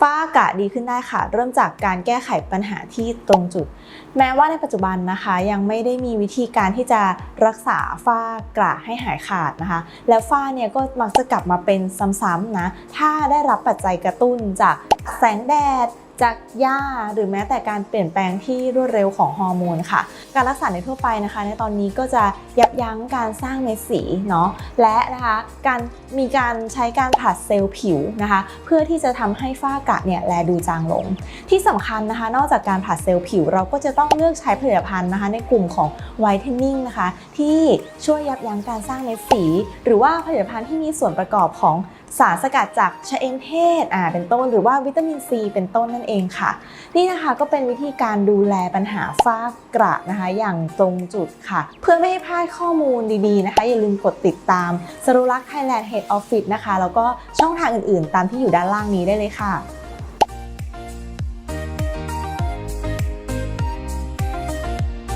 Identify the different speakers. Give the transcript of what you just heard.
Speaker 1: ฝ้ากระดีขึ้นได้ค่ะ เริ่มจากการแก้ไขปัญหาที่ตรงจุด แม้ว่าในปัจจุบันนะคะ ยังไม่ได้มีวิธีการที่จะรักษาฝ้ากระให้หายขาดนะคะ แล้วฝ้าเนี่ยก็มักจะกลับมาเป็นซ้ำๆนะ ถ้าได้รับปัจจัยกระตุ้นจากแสงแดด จากหญ้าหรือแม้แต่การเปลี่ยนแปลงที่รวดเร็วของฮอร์โมนค่ะ การรักษาในทั่วไปนะคะ ในตอนนี้ก็จะยับยั้งการสร้างเม็ดสีเนาะและนะคะการมีการใช้การผลัดเซลล์ผิวนะคะ เพื่อที่จะทำให้ฝ้ากระเนี่ยแลดูจางลง ที่สำคัญนะคะ นอกจากการผลัดเซลล์ผิว เราก็จะต้องเลือกใช้ผลิตภัณฑ์นะคะ ในกลุ่มของไวท์เทนนิ่งนะคะ ที่ช่วยยับยั้งการสร้างเม็ดสี หรือว่าผลิตภัณฑ์ที่มีส่วนประกอบของ สารสกัดจากชะเอมเทศอ่าเป็นต้นหรือว่าวิตามินซีเป็นต้นนั่นเองค่ะ นี่นะคะก็เป็นวิธีการดูแลปัญหาฝ้ากระนะคะ อย่างตรงจุดค่ะ เพื่อไม่ให้พลาดข้อมูลดีๆนะคะ อย่าลืมกดติดตามสรุลักษ์ไทยแลนด์เฮดออฟฟิศนะคะ แล้วก็ช่องทางอื่นๆ ตามที่อยู่ด้านล่างนี้ได้เลยค่ะ